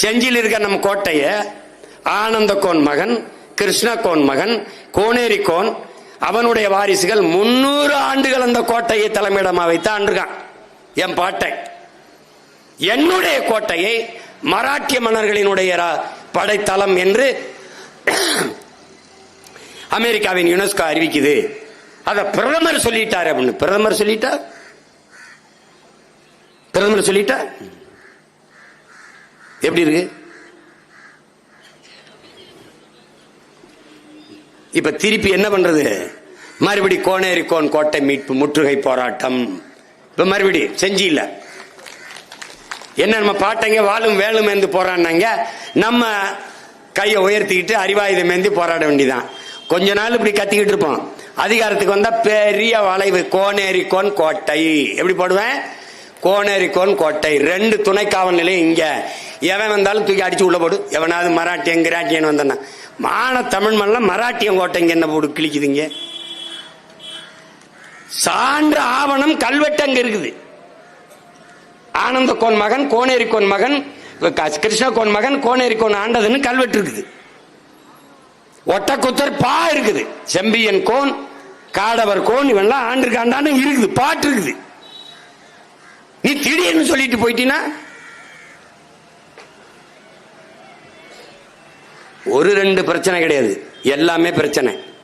செஞ்சியில் இருக்க நம்ம கோட்டைய ஆனந்தகோன் மகன் கிருஷ்ணகோன் மகன் கோனேரிக்கோன் அவனுடைய வாரிசுகள் முன்னூறு ஆண்டுகள் அந்த கோட்டையை தலைமையிடமா வைத்து ஆண்டிருக்கான் என் பாட்டை. என்னுடைய கோட்டையை மராட்டிய மன்னர்களினுடைய ரா- படைத்தளம் என்று அமெரிக்காவின் யுனெஸ்கோ அறிவிக்குது. அத பிரதமர் சொல்லிட்டார் அப்படின்னு. பிரதமர் சொல்லிட்டார்? பிரதமர் சொல்லிட்டார்? எப்படி இருக்கு? இப்ப திருப்பி என்ன பண்றது? மறுபடி கோனேரி கோன் கோட்டை மீட்பு முற்றுகை போராட்டம். இப்ப மறுபடி செஞ்சு இல்ல. என்ன நம்ம பாட்டங்க வாழும் வேலும் ஏந்து போராடினாங்க. நம்ம கையை உயர்த்திக்கிட்டு அறிவாயுதம் ஏந்தி போராட வேண்டிதான். கொஞ்ச நாள் இப்படி கத்திக்கிட்டு இருப்போம். அதிகாரத்துக்கு வந்தா பெரிய வளைவு கோனேரி கோன் கோட்டை. எப்படி போடுவேன்? கோனேரிக்கோன் கோட்டை ரெண்டு துணை காவல் நிலையம் இங்க. எவன் வந்தாலும் தூக்கி அடிச்சு உள்ள போடு. எவனாவது மராட்டியன் கிராட்டியன் வந்தனா. மான தமிழ் மண்ணில் மராட்டியன் கோட்டைங்க என்ன போடு கிழிக்குதுங்க சான்று ஆவணம் கல்வெட்டு அங்க இருக்குது. ஆனந்த கோன் மகன் கோனேரி கோன் மகன் கிருஷ்ணகோன் கிருஷ்ண கோன் மகன் கோனேரி கோன் ஆண்டதுன்னு கல்வெட்டு இருக்குது. ஒட்டக்குத்தர் பா இருக்குது. செம்பியன் கோன் காடவர் கோன் இவெல்லாம் ஆண்டிருக்காண்டான்னு இருக்குது. பாட்டு இருக்குது. நீ திடீர்னு சொல்லிட்டு போயிட்டீனா? ஒரு ரெண்டு பிரச்சனை கிடையாது. எல்லாமே பிரச்சனை.